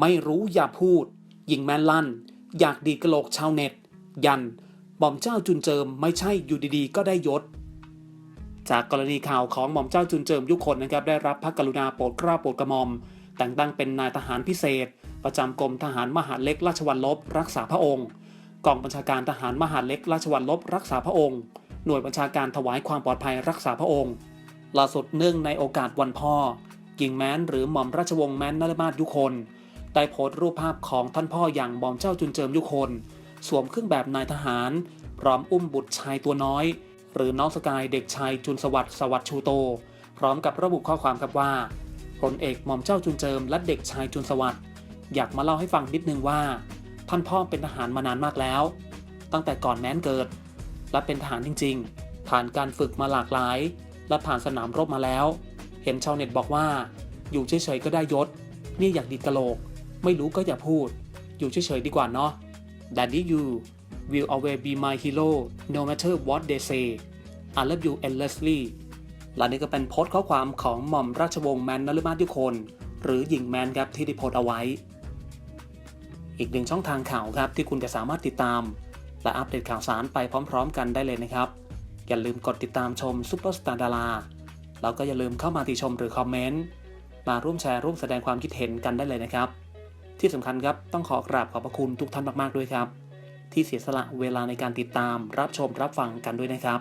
ไม่รู้อย่าพูด ยิงแมนลั่น อยากดีกระโหลกชาวเน็ต ยันหม่อมเจ้าจุนเจิมไม่ใช่อยู่ดีๆ ก็ได้ยศ จากกรณีข่าวของหม่อมเจ้าจุนเจิมยุคนนะครับได้รับพระกรุณาโปรดเกล้าโปรดกระหม่อม แต่งตั้งเป็นนายทหารพิเศษ ประจำกรมทหารมหาเล็กราชวัลลบรักษาพระองค์ กองบัญชาการทหารมหาเล็กราชวัลลบรักษาพระองค์ หน่วยบัญชาการถวายความปลอดภัยรักษาพระองค์ล่าสุดเนื่องในโอกาสวันพ่อหญิงแม้นหรือหม่อมราชวงศ์แม้นนรมาศยุคน ได้โพสต์รูปภาพของท่านพ่ออย่างหม่อมเจ้าจุนเจิมยุคน สวมเครื่องแบบนายทหาร พร้อมอุ้มบุตรชายตัวน้อย หรือน้องสกายเด็กชายจุนสวัสดิ์สวัสดิ์ชูโต พร้อมกับระบุข้อความครับว่าพลเอกหม่อมเจ้าจุนเจิมและเด็กชายจุนสวัสดิ์อยากมาเล่าให้ฟังนิดนึงว่า ท่านพ่อเป็นทหารมานานมากแล้ว ตั้งแต่ก่อนแม้นเกิด และเป็นทหารจริง ๆ ผ่านการฝึกมาหลากหลาย และผ่านสนามรบมาแล้ว เห็นชาวเน็ตบอกว่า อยู่เฉยๆก็ได้ยศ นี่อยากดีดกะโหลก ไม่รู้ก็อย่าพูด อยู่เฉยๆดีกว่าเนาะ Daddy you will always be my hero no matter what they say I love you endlessly และนี่ก็เป็นโพสต์ข้อความของหม่อมราชวงศ์แมนนฤมาศยุคน หรือหญิงแมนครับที่ได้โพสต์เอาไว้ อีกหนึ่งช่องทางข่าวครับที่คุณจะสามารถติดตาม และอัปเดตข่าวสารไปพร้อม ๆ กันได้เลยนะครับ อย่าลืมกดติดตามชมซุปเปอร์สตาร์ดาราแล้วก็อย่าลืมเข้ามาติชมหรือคอมเมนต์มาร่วมแชร์ร่วมแสดงความคิดเห็นกันได้เลยนะครับ ที่สำคัญครับต้องขอกราบขอบพระคุณทุกท่านมากๆด้วยครับ ที่เสียสละเวลาในการติดตามรับชมรับฟังกันด้วยนะครับ